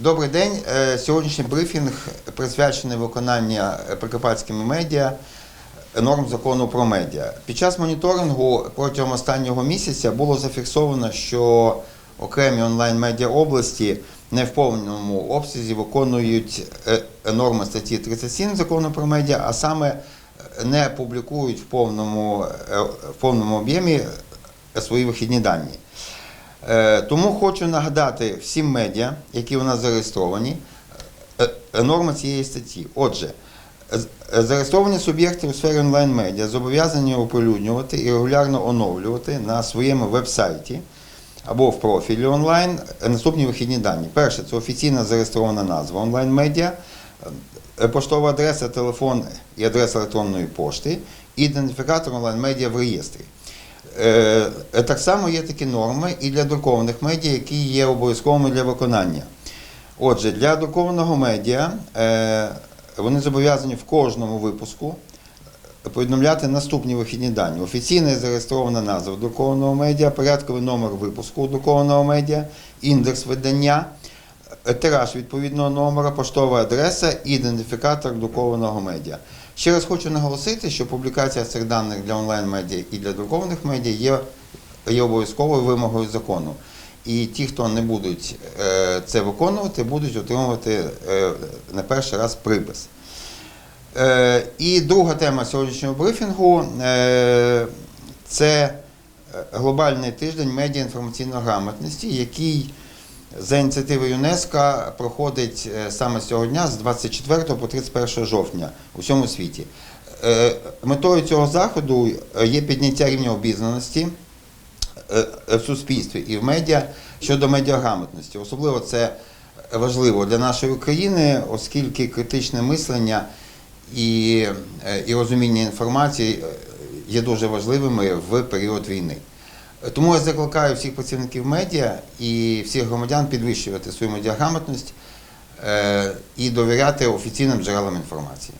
Добрий день. Е, Сьогоднішній брифінг присвячений виконанню прикарпатськими медіа норм закону про медіа. Під час моніторингу протягом останнього місяця було зафіксовано, що окремі онлайн-медіа області не в повному обсязі виконують е, норми статті 37 закону про медіа, а саме е, не публікують в повному, в повному об'ємі свої вихідні дані. Е, Тому хочу нагадати всім медіа, які у нас зареєстровані, е, е, норми цієї статті. Отже, зареєстровані суб'єкти у сфері онлайн-медіа зобов'язані оприлюднювати і регулярно оновлювати на своєму веб-сайті або в профілі онлайн наступні вихідні дані. Перше це офіційна зареєстрована назва онлайн-медіа, поштова адреса, телефон і адреса електронної пошти, ідентифікатор онлайн-медіа в реєстрі. Е, е, Так само є такі норми і для друкованих медіа, які є обов'язковими для виконання. Отже, для друкованого медіа е, вони зобов'язані в кожному випуску повідомляти наступні вихідні дані. Офіційна і зареєстрована назва друкованого медіа, порядковий номер випуску друкованого медіа, індекс видання, тираж відповідного номера, поштова адреса і ідентифікатор друкованого медіа. Ще раз хочу наголосити, що публікація цих даних для онлайн-медіа і для друкованих медіа є, є обов'язковою вимогою закону. І ті, хто не будуть е, це виконувати, будуть отримувати е, на перший раз припис. Е, І друга тема сьогоднішнього брифінгу це глобальний тиждень медіа інформаційної грамотності, який за ініціативи ЮНЕСКО проходить е, саме з цього дня, з 24 по 31 жовтня у всьому світі. Е, Метою цього заходу є підняття рівня обізнаності е, в суспільстві і в медіа щодо медіаграмотності. Особливо це важливо для нашої України, оскільки критичне мислення і, е, і розуміння інформації е, є дуже важливими в період війни. Тому я закликаю всіх працівників медіа і всіх громадян підвищувати свою медіаграмотність е, і довіряти офіційним джерелам інформації.